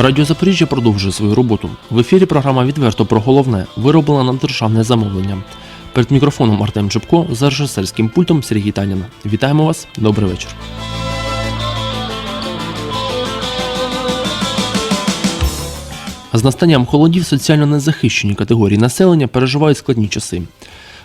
Радіо Запоріжжя продовжує свою роботу. В ефірі програма відверто про головне вироблена на державне замовлення. Перед мікрофоном Артем Чепко за режисерським пультом Сергій Таніна. Вітаємо вас. Добрий вечір. З настанням холодів соціально незахищені категорії населення переживають складні часи.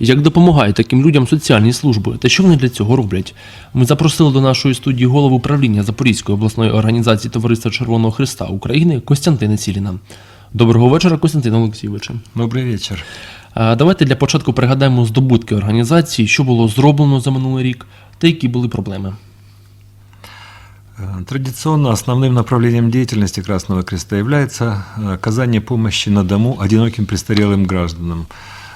Як допомагають таким людям соціальні служби та що вони для цього роблять? Ми запросили до нашої студії голову управління Запорізької обласної організації Товариства Червоного Христа України Костянтина Ціліна. Доброго вечора, Костянтин Олексійовичу. Добрый вечер. А Давайте для початку пригадаємо здобутки організації, що було зроблено за минулий рік та які були проблеми. Э, Традиционно основным направлением деятельности Красного Креста является э, оказание помощи на дому одиноким престарелым гражданам.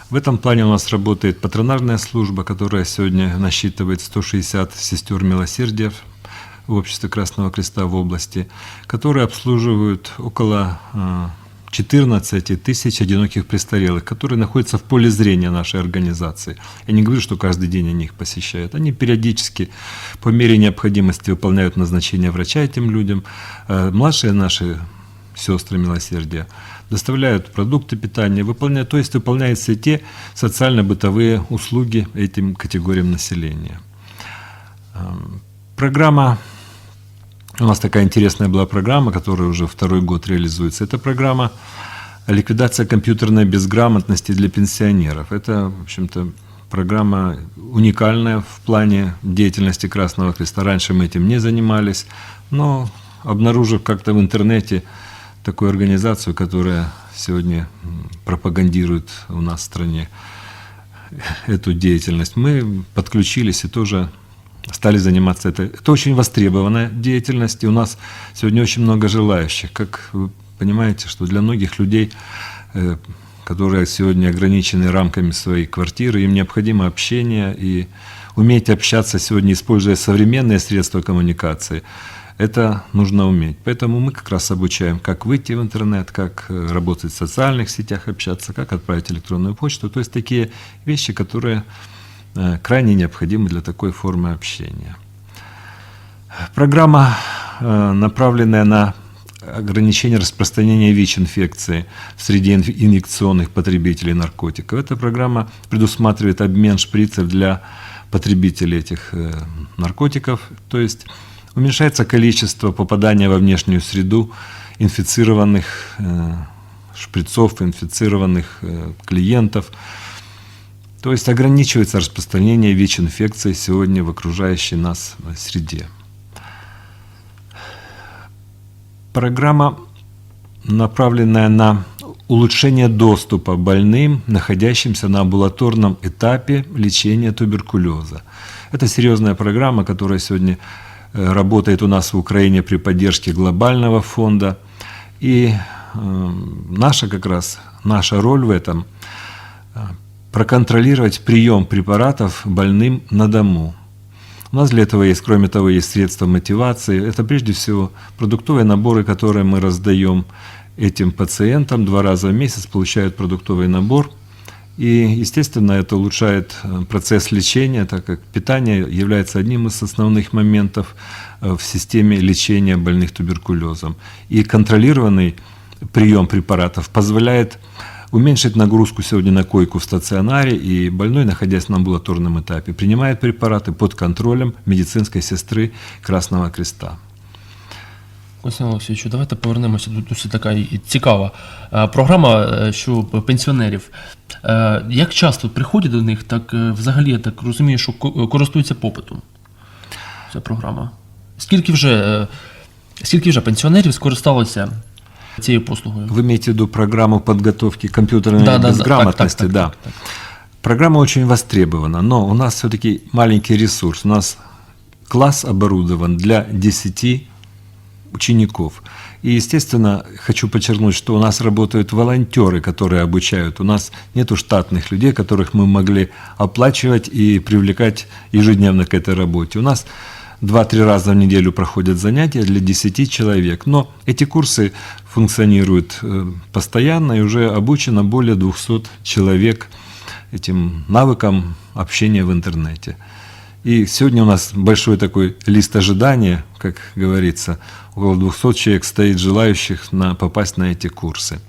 В этом плане у нас работает патронажная служба, которая сегодня насчитывает 160 сестер милосердия в обществе Красного Креста в области, которые обслуживают около э, 14 тысяч одиноких престарелых, которые находятся в поле зрения нашей организации. Я не говорю, что каждый день они их посещают. Они периодически по мере необходимости выполняют назначение врача этим людям. Э, Младшие наши сестры милосердия доставляют продукты питания, выполняют, то есть выполняют все те социально-бытовые услуги этим категориям населения. Эм, Программа у нас такая интересная была программа, которая уже второй год реализуется. Это программа ликвидация компьютерной безграмотности для пенсионеров. Это, в общем-то, программа уникальная в плане деятельности Красного Креста. Раньше мы этим не занимались, но обнаружив как-то в интернете такую организацию, которая сегодня пропагандирует у нас в стране эту деятельность, мы подключились и тоже стали заниматься этой. Это очень востребованная деятельность, и у нас сегодня очень много желающих. Как вы понимаете, что для многих людей, э, которые сегодня ограничены рамками своей квартиры, им необходимо общение и уметь общаться сегодня, используя современные средства коммуникации. Это нужно уметь. Поэтому мы как раз обучаем, как выйти в интернет, как э, работать в социальных сетях, общаться, как отправить электронную почту. То есть такие вещи, которые э, крайне необходимы для такой формы общения. Программа, э, направленная на ограничение распространения ВИЧ-инфекции инф- инъекционных потребителей наркотиков. Эта программа предусматривает обмен шприцев для потребителей этих наркотиков, то есть уменьшается количество попадания во внешнюю среду инфицированных э, шприцов, инфицированных э, клиентов. То есть ограничивается распространение ВИЧ-инфекции сегодня в окружающей нас э, среде. Программа, направленная на улучшение доступа больным, находящимся на амбулаторном этапе лечения туберкулеза. Это серьезная программа, которая сегодня работает у нас в Украине при поддержке глобального фонда. И э, наша как раз, наша роль в этом э, проконтролировать прием препаратов больным на дому. У нас для этого есть, кроме того, есть средства мотивации. Это прежде всего продуктовые наборы, которые мы раздаем этим пациентам. Два раза в месяц получают продуктовый набор. И, естественно, это улучшает э, процесс лечения, так как питание является одним из основных моментов э, в системе лечения больных туберкулезом. И контролированный прием препаратов позволяет уменьшить нагрузку сегодня на койку в стационаре, и больной, находясь на амбулаторном этапе, принимает препараты под контролем медицинской сестры Красного Креста. Костянтин Олексійовичу, давайте повернемося до досить така цікава е, програма, е, що пенсіонерів. Е, Як часто приходять до них, так взагалі я так розумію, що ко- користуються попитом ця програма. Скільки вже, скільки вже пенсіонерів скористалося цією послугою? Вы имеете в виду программу подготовки компьютерной Да, да, безграмотности? так, так, да. так, так, Программа очень востребована, но у нас все-таки маленький ресурс. У нас класс оборудован для 10 учеников. И, естественно, хочу подчеркнуть, что у нас работают волонтеры, которые обучают. У нас нет штатных людей, которых мы могли оплачивать и привлекать ежедневно к этой работе. У нас два-три раза в неделю проходят занятия для 10 человек. Но эти курсы функционируют э, постоянно, и уже обучено более 200 человек этим навыкам общения в интернете. И сегодня у нас большой такой лист ожидания, как говорится, около 200 человек стоит желающих на, попасть на эти курсы.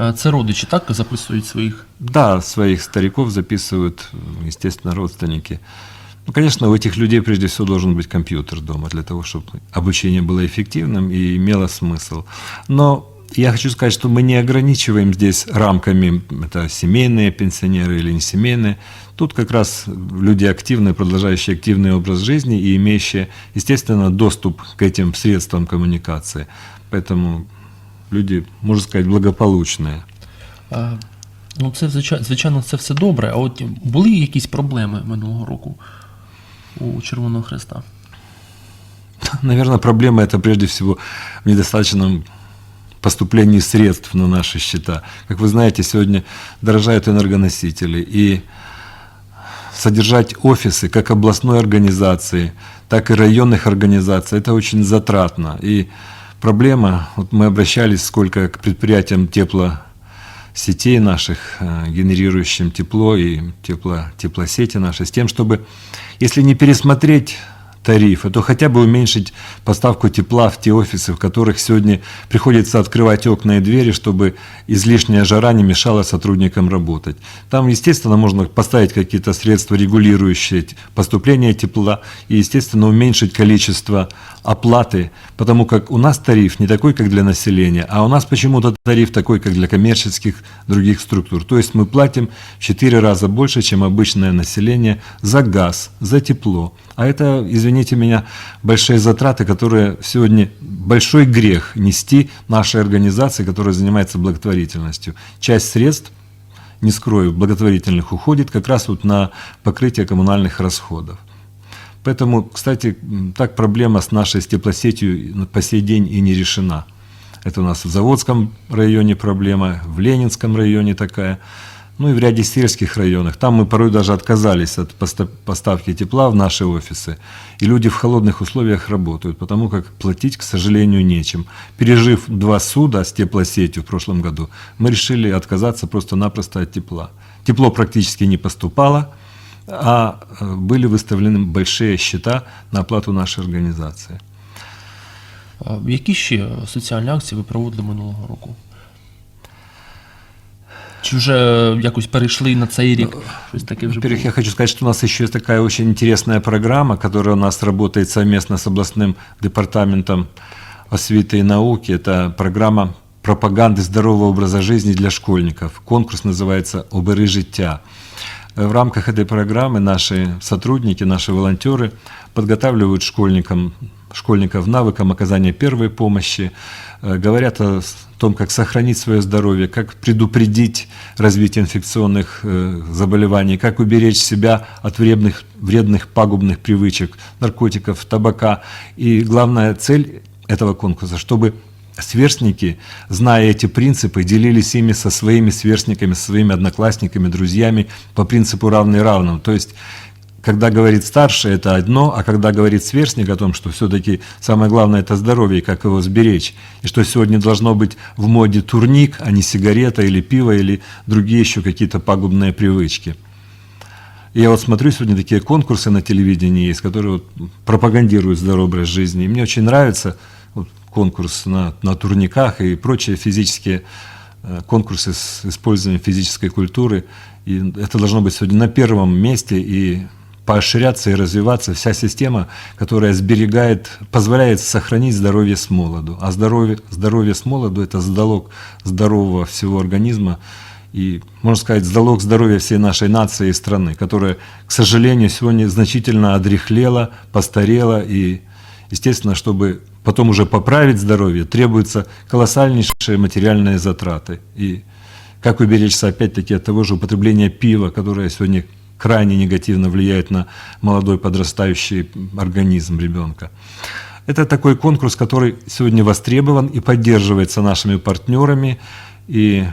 Е, Це родичі так записують своїх. Да, своих стариков записывают, естественно, родственники. Ну, конечно, у этих людей прежде всего должен быть компьютер дома для того, чтобы обучение было эффективным и имело смысл. Но я хочу сказать, что мы не ограничиваем здесь рамками, это семейные пенсионеры или не семейные. Тут как раз люди активные, продолжающие активный образ жизни и имеющие, естественно, доступ к этим средствам коммуникации. Поэтому люди, можно сказать, благополучные. Е, Ну, це звичайно, це все добре. А от були якісь проблеми минулого року у Червоного Хреста? Наверное, проблема это прежде всего в недостаточном поступлении средств на наши счета. Как вы знаете, сегодня дорожают энергоносители, и содержать офисы как областной организации, так и районных организаций, это очень затратно. И проблема, вот мы обращались сколько к предприятиям теплосетей наших, э, генерирующим тепло и тепло, теплосети наши, с тем, чтобы, если не пересмотреть тарифы, то хотя бы уменьшить поставку тепла в те офисы, в которых сегодня приходится открывать окна и двери, чтобы излишняя жара не мешала сотрудникам работать. Там, естественно, можно поставить какие-то средства, регулирующие поступление тепла и, естественно, уменьшить количество оплаты, потому как у нас тариф не такой, как для населения, а у нас почему-то тариф такой, как для коммерческих других структур. То есть мы платим в 4 раза больше, чем обычное население за газ, за тепло. А это, извините меня, большие затраты, которые сегодня большой грех нести нашей организации, которая занимается благотворительностью. Часть средств не скрою, благотворительных уходит как раз вот на покрытие коммунальных расходов. Поэтому, кстати, так проблема с нашей теплосетью по сей день и не решена. Это у нас в Заводском районе проблема, в Ленинском районе такая, ну и в ряде сельских районах. Там мы порой даже отказались от поста- поставки тепла в наши офисы. И люди в холодных условиях работают, потому как платить, к сожалению, нечем. Пережив два суда с теплосетью в прошлом году, мы решили отказаться просто-напросто от тепла. Тепло практически не поступало, а э, были выставлены большие счета на оплату нашей организации. Е, Які ще соціальні акції ви проводили минулого року? Чи вже якось перейшли на цей рік? Щось таке вже Во-первых, я хочу сказать, что у нас еще есть такая очень интересная программа, которая у нас работает совместно с областным департаментом освиты и науки. Это программа пропаганды здорового образа жизни для школьников. Конкурс называется «Обери життя». Э, В рамках этой программы наши сотрудники, наши волонтеры подготавливают школьникам, школьников навыкам оказания первой помощи, э, говорят о том, как сохранить свое здоровье, как предупредить развитие инфекционных э, заболеваний, как уберечь себя от вредных, вредных пагубных привычек, наркотиков, табака. И главная цель этого конкурса, чтобы сверстники, зная эти принципы, делились ими со своими сверстниками, со своими одноклассниками, друзьями по принципу равный равным. То есть когда говорит старший, это одно, а когда говорит сверстник о том, что все-таки самое главное это здоровье, как его сберечь, и что сегодня должно быть в моде турник, а не сигарета или пиво, или другие еще какие-то пагубные привычки. Я вот смотрю сегодня такие конкурсы на телевидении есть, которые вот пропагандируют здоровый образ жизни. И мне очень нравится вот, конкурс на, на турниках и прочие физические э, конкурсы с использованием физической культуры. И это должно быть сегодня на первом месте и поощряться и развиваться вся система, которая сберегает, позволяет сохранить здоровье с молоду. А здоровье, здоровье с молоду – это залог здорового всего организма и, можно сказать, залог здоровья всей нашей нации и страны, которая, к сожалению, сегодня значительно одряхлела, постарела, и, естественно, чтобы потом уже поправить здоровье, требуются колоссальнейшие материальные затраты. И как уберечься, опять-таки, от того же употребления пива, которое сегодня крайне негативно влияет на молодой подрастающий организм ребенка. Это такой конкурс, который сегодня востребован и поддерживается нашими партнерами. И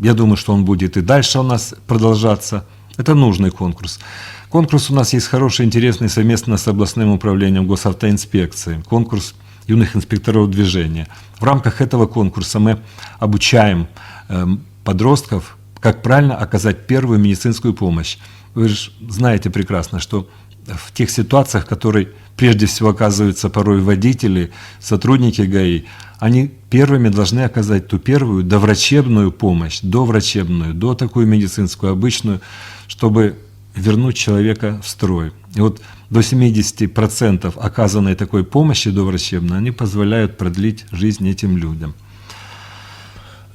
я думаю, что он будет и дальше у нас продолжаться. Это нужный конкурс. Конкурс у нас есть хороший, интересный совместно с областным управлением госавтоинспекции. Конкурс юных инспекторов движения. В рамках этого конкурса мы обучаем эм, подростков как правильно оказать первую медицинскую помощь. Вы же знаете прекрасно, что в тех ситуациях, в которых прежде всего оказываются порой водители, сотрудники ГАИ, они первыми должны оказать ту первую доврачебную помощь, доврачебную, до такую медицинскую, обычную, чтобы вернуть человека в строй. И вот до 70% оказанной такой помощи доврачебной, они позволяют продлить жизнь этим людям.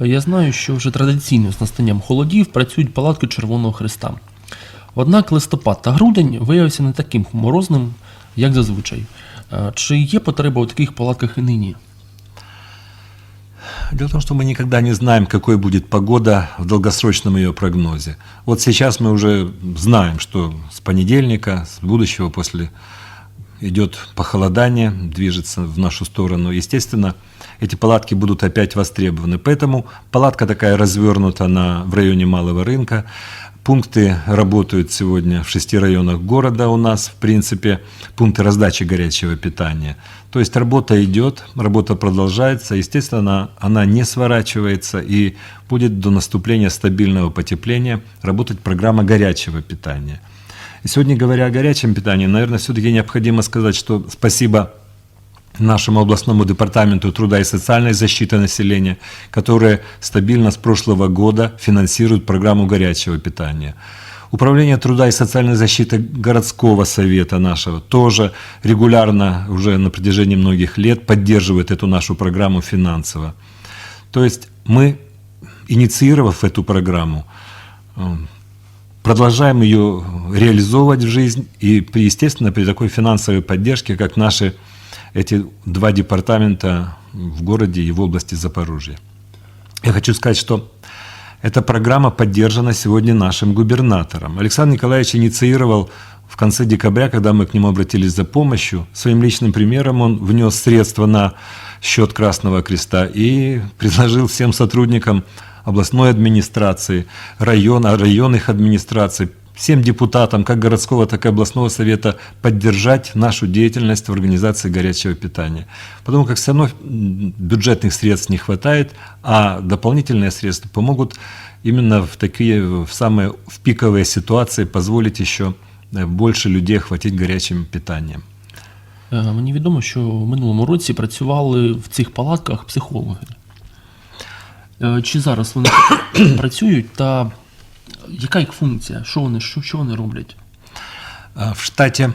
Я знаю, що вже традиційно з настанням холодів працюють палатки Червоного Христа. Однак листопад та грудень виявився не таким морозним, як зазвичай. Е, Чи є потреба у таких палатках і нині? Дело в том, что мы никогда не знаем, какой будет погода в долгосрочном ее прогнозе. Вот сейчас мы уже знаем, что с понедельника, с будущего, после идет похолодание, движется в нашу сторону. Естественно, эти палатки будут опять востребованы. Поэтому палатка такая развернута на, в районе Малого рынка. Пункты работают сегодня в шести районах города у нас, в принципе, пункты раздачи горячего питания. То есть работа идет, работа продолжается. Естественно, она, не сворачивается и будет до наступления стабильного потепления работать программа горячего питания. Сегодня, говоря о горячем питании, наверное, все-таки необходимо сказать, что спасибо нашему областному департаменту труда и социальной защиты населения, которые стабильно с прошлого года финансируют программу горячего питания. Управление труда и социальной защиты городского совета нашего тоже регулярно уже на протяжении многих лет поддерживает эту нашу программу финансово. То есть мы, инициировав эту программу, э, продолжаем ее реализовывать в жизнь и, при, естественно, при такой финансовой поддержке, как наши эти два департамента в городе и в области Запорожья. Я хочу сказать, что эта программа поддержана сегодня нашим губернатором. Александр Николаевич инициировал в конце декабря, когда мы к нему обратились за помощью, своим личным примером он внес средства на счет Красного Креста и предложил всем сотрудникам областной администрации, района, районных администраций, всем депутатам, как городского, так и областного совета, поддержать нашу деятельность в организации горячего питания. Потому как все равно м, бюджетных средств не хватает, а дополнительные средства помогут именно в такие, в самые в пиковые ситуации позволить еще э, больше людей охватить горячим питанием. Е, Мені відомо, що в минулому році працювали в цих палатках психологи. Е, Чи зараз вони працюють та яка їх функція? Що вони, що, що вони роблять? В штате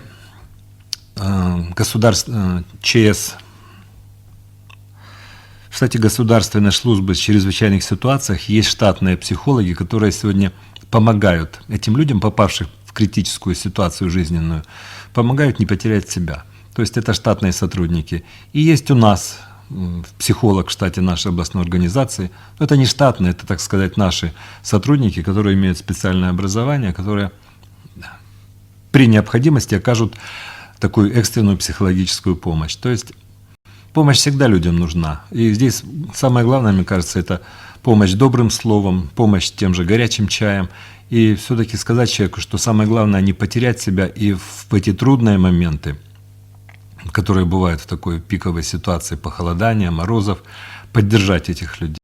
э, государств, ЧС, в штате Государственной службы в чрезвычайных ситуациях есть штатные психологи, которые сегодня помогают этим людям, попавших в критическую ситуацию жизненную, помогают не потерять себя. То есть это штатные сотрудники. И есть у нас психолог в штате нашей областной организации. Но это не штатные, это, так сказать, наши сотрудники, которые имеют специальное образование, которые при необходимости окажут такую экстренную психологическую помощь. То есть помощь всегда людям нужна. И здесь самое главное, мне кажется, это помощь добрым словом, помощь тем же горячим чаем. И все-таки сказать человеку, что самое главное не потерять себя и в эти трудные моменты, которые бывают в такой пиковой ситуации похолодания, морозов, поддержать этих людей.